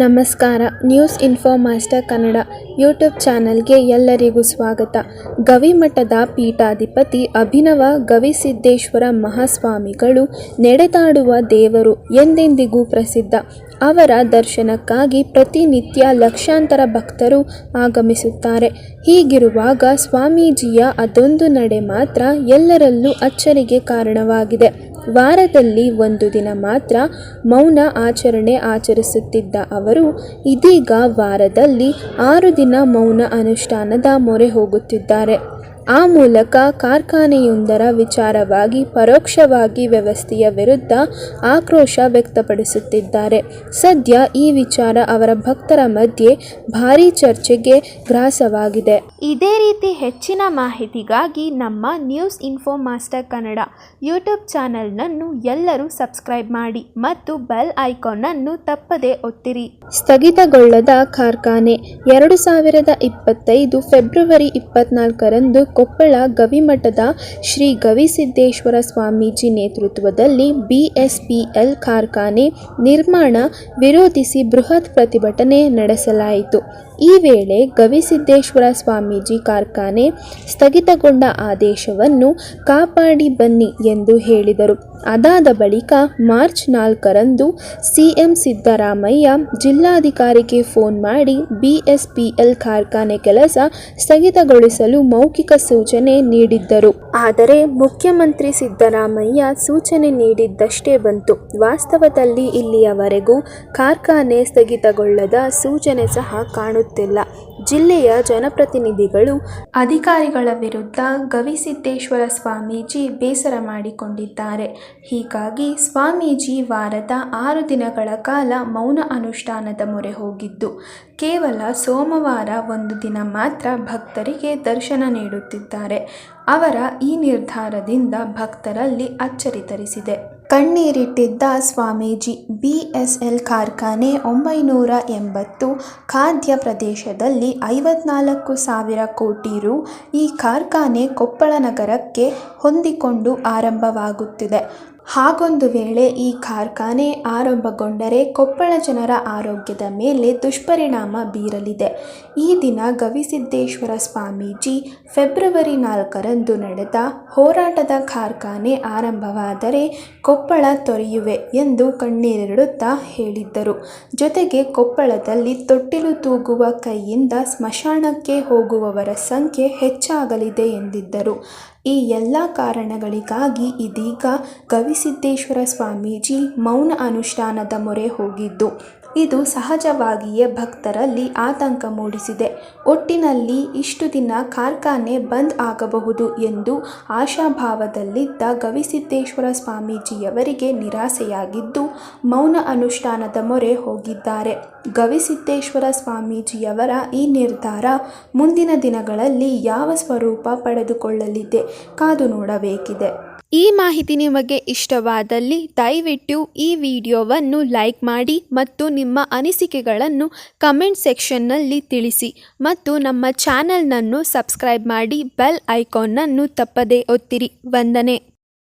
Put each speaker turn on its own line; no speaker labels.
ನಮಸ್ಕಾರ. News info master Kannada YouTube ಚಾನಲ್ಗೆ ಎಲ್ಲರಿಗೂ ಸ್ವಾಗತ. ಗವಿಮಠದ ಪೀಠಾಧಿಪತಿ ಅಭಿನವ ಗವಿಸಿದ್ದೇಶ್ವರ ಮಹಾಸ್ವಾಮಿಗಳು ನಡೆದಾಡುವ ದೇವರು ಎಂದೆಂದಿಗೂ ಪ್ರಸಿದ್ಧ. ಅವರ ದರ್ಶನಕ್ಕಾಗಿ ಪ್ರತಿನಿತ್ಯ ಲಕ್ಷಾಂತರ ಭಕ್ತರು ಆಗಮಿಸುತ್ತಾರೆ. ಹೀಗಿರುವಾಗ ಸ್ವಾಮೀಜಿಯ ಅದೊಂದು ನಡೆ ಮಾತ್ರ ಎಲ್ಲರಲ್ಲೂ ಅಚ್ಚರಿಗೆ ಕಾರಣವಾಗಿದೆ. ವಾರದಲ್ಲಿ ಒಂದು ದಿನ ಮಾತ್ರ ಮೌನ ಆಚರಣೆ ಆಚರಿಸುತ್ತಿದ್ದ ಅವರು, ಇದೀಗ ವಾರದಲ್ಲಿ ಆರು ದಿನ ಮೌನ ಅನುಷ್ಠಾನದ ಮೊರೆ ಹೋಗುತ್ತಿದ್ದಾರೆ. ಆ ಮೂಲಕ ಕಾರ್ಖಾನೆಯೊಂದರ ವಿಚಾರವಾಗಿ ಪರೋಕ್ಷವಾಗಿ ವ್ಯವಸ್ಥೆಯ ವಿರುದ್ಧ ಆಕ್ರೋಶ ವ್ಯಕ್ತಪಡಿಸುತ್ತಿದ್ದಾರೆ. ಸದ್ಯ ಈ ವಿಚಾರ ಅವರ ಭಕ್ತರ ಮಧ್ಯೆ ಭಾರೀ ಚರ್ಚೆಗೆ ಗ್ರಾಸವಾಗಿದೆ. ಇದೇ ರೀತಿ ಹೆಚ್ಚಿನ ಮಾಹಿತಿಗಾಗಿ ನಮ್ಮ news info master Kannada YouTube ಚಾನೆಲ್ನನ್ನು ಎಲ್ಲರೂ ಸಬ್ಸ್ಕ್ರೈಬ್ ಮಾಡಿ ಮತ್ತು ಬೆಲ್ ಐಕಾನ್ನನ್ನು ತಪ್ಪದೇ ಒತ್ತಿರಿ. ಸ್ಥಗಿತಗೊಳ್ಳದ ಕಾರ್ಖಾನೆ ಎರಡು ಸಾವಿರದ ಇಪ್ಪತ್ತೈದು ಫೆಬ್ರವರಿ ಇಪ್ಪತ್ನಾಲ್ಕರಂದು ಕೊಪ್ಪಳ ಗವಿಮಠದ ಶ್ರೀ ಗವಿಸಿದ್ದೇಶ್ವರ ಸ್ವಾಮೀಜಿ ನೇತೃತ್ವದಲ್ಲಿ ಬಿಎಸ್ಪಿಎಲ್ ಕಾರ್ಖಾನೆ ನಿರ್ಮಾಣ ವಿರೋಧಿಸಿ ಬೃಹತ್ ಪ್ರತಿಭಟನೆ ನಡೆಸಲಾಯಿತು. ಈ ವೇಳೆ ಗವಿಸಿದ್ದೇಶ್ವರ ಸ್ವಾಮೀಜಿ ಕಾರ್ಖಾನೆ ಸ್ಥಗಿತಗೊಂಡ ಆದೇಶವನ್ನು ಕಾಪಾಡಿ ಬನ್ನಿ ಎಂದು ಹೇಳಿದರು. ಅದಾದ ಬಳಿಕ ಮಾರ್ಚ್ ನಾಲ್ಕರಂದು ಸಿಎಂ ಸಿದ್ದರಾಮಯ್ಯ ಜಿಲ್ಲಾಧಿಕಾರಿಗೆ ಫೋನ್ ಮಾಡಿ ಬಿಎಸ್ಪಿಎಲ್ ಕಾರ್ಖಾನೆ ಕೆಲಸ ಸ್ಥಗಿತಗೊಳಿಸಲು ಮೌಖಿಕ ಸೂಚನೆ ನೀಡಿದ್ದರು. ಆದರೆ ಮುಖ್ಯಮಂತ್ರಿ ಸಿದ್ದರಾಮಯ್ಯ ಸೂಚನೆ ನೀಡಿದ್ದಷ್ಟೇ ಬಂತು. ವಾಸ್ತವದಲ್ಲಿ ಇಲ್ಲಿಯವರೆಗೂ ಕಾರ್ಖಾನೆ ಸ್ಥಗಿತಗೊಳ್ಳದ ಸೂಚನೆ ಸಹ ಕಾಣುತ್ತಿಲ್ಲ ಜಿಲ್ಲೆಯ ಜನಪ್ರತಿನಿಧಿಗಳು ಅಧಿಕಾರಿಗಳ ವಿರುದ್ಧ ಗವಿಸಿದ್ದೇಶ್ವರ ಸ್ವಾಮೀಜಿ ಬೇಸರ ಮಾಡಿಕೊಂಡಿದ್ದಾರೆ. ಹೀಗಾಗಿ ಸ್ವಾಮೀಜಿ ವಾರದ ಆರು ದಿನಗಳ ಕಾಲ ಮೌನ ಅನುಷ್ಠಾನದ ಮೊರೆ ಹೋಗಿದ್ದು, ಕೇವಲ ಸೋಮವಾರ ಒಂದು ದಿನ ಮಾತ್ರ ಭಕ್ತರಿಗೆ ದರ್ಶನ ನೀಡುತ್ತಿದ್ದಾರೆ. ಅವರ ಈ ನಿರ್ಧಾರದಿಂದ ಭಕ್ತರಲ್ಲಿ ಅಚ್ಚರಿ ತರಿಸಿದೆ. ಕಣ್ಣೀರಿಟ್ಟಿದ್ದ ಸ್ವಾಮೀಜಿ ಬಿಎಸ್ಎಲ್ ಕಾರ್ಖಾನೆ ಒಂಬೈನೂರ ಎಂಬತ್ತು ಖಾದ್ಯ ಪ್ರದೇಶದಲ್ಲಿ ಐವತ್ನಾಲ್ಕು ಸಾವಿರ ಕೋಟಿ ರು ಈ ಕಾರ್ಖಾನೆ ಕೊಪ್ಪಳ ನಗರಕ್ಕೆ ಹೊಂದಿಕೊಂಡು ಆರಂಭವಾಗುತ್ತಿದೆ. ಹಾಗೊಂದು ವೇಳೆ ಈ ಕಾರ್ಖಾನೆ ಆರಂಭಗೊಂಡರೆ ಕೊಪ್ಪಳ ಜನರ ಆರೋಗ್ಯದ ಮೇಲೆ ದುಷ್ಪರಿಣಾಮ ಬೀರಲಿದೆ. ಈ ದಿನ ಗವಿಸಿದ್ದೇಶ್ವರ ಸ್ವಾಮೀಜಿ ಫೆಬ್ರವರಿ ನಾಲ್ಕರಂದು ನಡೆದ ಹೋರಾಟದ ಕಾರ್ಖಾನೆ ಆರಂಭವಾದರೆ ಕೊಪ್ಪಳ ತೊರೆಯುವೆ ಎಂದು ಕಣ್ಣೀರಿಡುತ್ತಾ ಹೇಳಿದ್ದರು. ಜೊತೆಗೆ ಕೊಪ್ಪಳದಲ್ಲಿ ತೊಟ್ಟಿಲು ತೂಗುವ ಕೈಯಿಂದ ಸ್ಮಶಾನಕ್ಕೆ ಹೋಗುವವರ ಸಂಖ್ಯೆ ಹೆಚ್ಚಾಗಲಿದೆ ಎಂದಿದ್ದರು. ಈ ಎಲ್ಲ ಕಾರಣಗಳಿಗಾಗಿ ಇದೀಗ ಗವಿಸಿದ್ದೇಶ್ವರ ಸ್ವಾಮೀಜಿ ಮೌನ ಅನುಷ್ಠಾನದ ಮೊರೆ ಹೋಗಿದ್ದು. ಇದು ಸಹಜವಾಗಿಯೇ ಭಕ್ತರಲ್ಲಿ ಆತಂಕ ಮೂಡಿಸಿದೆ. ಒಟ್ಟಿನಲ್ಲಿ ಇಷ್ಟು ದಿನ ಕಾರ್ಖಾನೆ ಬಂದ್ ಆಗಬಹುದು ಎಂದು ಆಶಾಭಾವದಲ್ಲಿದ್ದ ಗವಿಸಿದ್ದೇಶ್ವರ ಸ್ವಾಮೀಜಿಯವರಿಗೆ ನಿರಾಸೆಯಾಗಿದ್ದು ಮೌನ ಅನುಷ್ಠಾನದ ಮೊರೆ ಹೋಗಿದ್ದಾರೆ. ಗವಿಸಿದ್ದೇಶ್ವರ ಸ್ವಾಮೀಜಿಯವರ ಈ ನಿರ್ಧಾರ ಮುಂದಿನ ದಿನಗಳಲ್ಲಿ ಯಾವ ಸ್ವರೂಪ ಪಡೆದುಕೊಳ್ಳಲಿದೆ ಕಾದು ನೋಡಬೇಕಿದೆ. ಈ ಮಾಹಿತಿ ನಿಮಗೆ ಇಷ್ಟವಾದಲ್ಲಿ ದಯವಿಟ್ಟು ಈ ವಿಡಿಯೋವನ್ನು ಲೈಕ್ ಮಾಡಿ ಮತ್ತು ನಿಮ್ಮ ಅನಿಸಿಕೆಗಳನ್ನು ಕಮೆಂಟ್ ಸೆಕ್ಷನ್ನಲ್ಲಿ ತಿಳಿಸಿ ಮತ್ತು ನಮ್ಮ ಚಾನಲ್ನನ್ನು ಸಬ್ಸ್ಕ್ರೈಬ್ ಮಾಡಿ ಬೆಲ್ ಐಕಾನ್ನನ್ನು ತಪ್ಪದೇ ಒತ್ತಿರಿ. ವಂದನೆ.